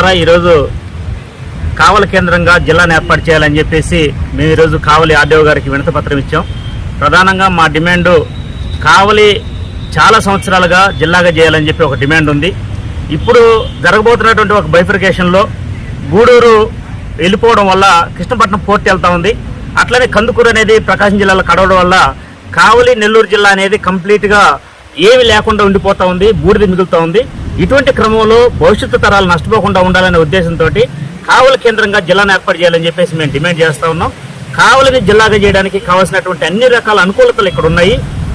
ద్వారా ఈరోజు కావలి కేంద్రంగా జిల్లాను ఏర్పాటు చేయాలని చెప్పేసి మేము ఈరోజు కావలి ఆర్డీఓ గారికి వినతపత్రం ఇచ్చాం. ప్రధానంగా మా డిమాండు కావలి చాలా సంవత్సరాలుగా జిల్లాగా చేయాలని చెప్పి ఒక డిమాండ్ ఉంది. ఇప్పుడు జరగబోతున్నటువంటి ఒక బైఫికేషన్లో గూడూరు వెళ్ళిపోవడం వల్ల కృష్ణపట్నం పోర్ట్ వెళ్తూ ఉంది. అట్లనే కందుకూరు అనేది ప్రకాశం జిల్లాలో కడవడం వల్ల కావలి నెల్లూరు జిల్లా అనేది కంప్లీట్గా ఏమి లేకుండా ఉండిపోతా ఉంది బూడిద మిగులుతూ ఉంది. ఇటువంటి క్రమంలో భవిష్యత్తు తరాలు నష్టపోకుండా ఉండాలనే ఉద్దేశంతో కావలి కేంద్రంగా జిల్లాను ఏర్పాటు చేయాలని చెప్పేసి మేము డిమాండ్ చేస్తూ ఉన్నాం. కావలిని జిల్లాగా చేయడానికి కావాల్సినటువంటి అన్ని రకాల అనుకూలతలు ఇక్కడ ఉన్నాయి.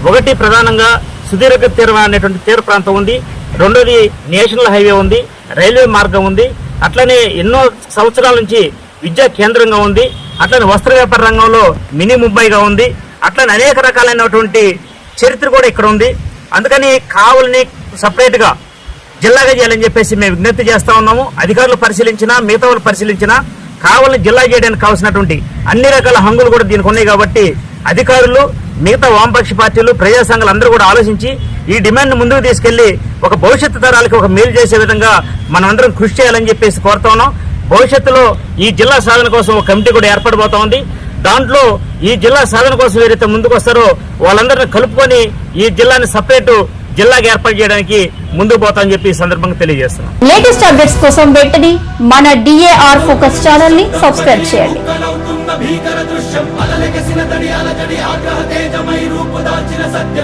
ఒకటి ప్రధానంగా సుదీర్ఘ తీరం అనేటువంటి తీర ప్రాంతం ఉంది. రెండోది నేషనల్ హైవే ఉంది. రైల్వే మార్గం ఉంది. అట్లనే ఎన్నో సంవత్సరాల నుంచి విద్యా కేంద్రంగా ఉంది. అట్లనే వస్త్ర వ్యాపార రంగంలో మినీ ముంబైగా ఉంది. అట్లనే అనేక రకాలైనటువంటి చరిత్ర కూడా ఇక్కడ ఉంది. అందుకని కావలిని సపరేట్గా జిల్లాగా చేయాలని చెప్పేసి మేము విజ్ఞప్తి చేస్తా ఉన్నాము. అధికారులు పరిశీలించినా మిగతా వాళ్ళు పరిశీలించినా కావాలని జిల్లా చేయడానికి కావాల్సినటువంటి అన్ని రకాల హంగులు కూడా దీనికి ఉన్నాయి కాబట్టి అధికారులు మిగతా వామపక్ష పార్టీలు ప్రజా సంఘాలు అందరూ కూడా ఆలోచించి ఈ డిమాండ్ ముందుకు తీసుకెళ్ళి ఒక భవిష్యత్తు తరాలకి ఒక మేలు చేసే విధంగా మనమందరం కృషి చేయాలని చెప్పేసి కోరుతా ఉన్నాం. భవిష్యత్తులో ఈ జిల్లా సాధన కోసం ఒక కమిటీ కూడా ఏర్పడబోతా ఉంది. దాంట్లో ఈ జిల్లా సాధన కోసం ఎవరైతే ముందుకు వస్తారో వాళ్ళందరిని కలుపుకొని ఈ జిల్లాని సపరేట్ జిల్లాగా ఏర్పాటు చేయడానికి ముందుకు పోతామని చెప్పి ఈ సందర్భంగా తెలియజేస్తున్నాం. లేటెస్ట్ అప్డేట్స్ కోసం వెంటనే మన డిఏఆర్ ఫోకస్ ఛానల్ని సబ్స్క్రైబ్ చేయండి. భీకర దృశ్యం అలలెగసిన తడి అలజడి ఆగ్రహ తేజమై రూపుదాల్చిన సత్యం.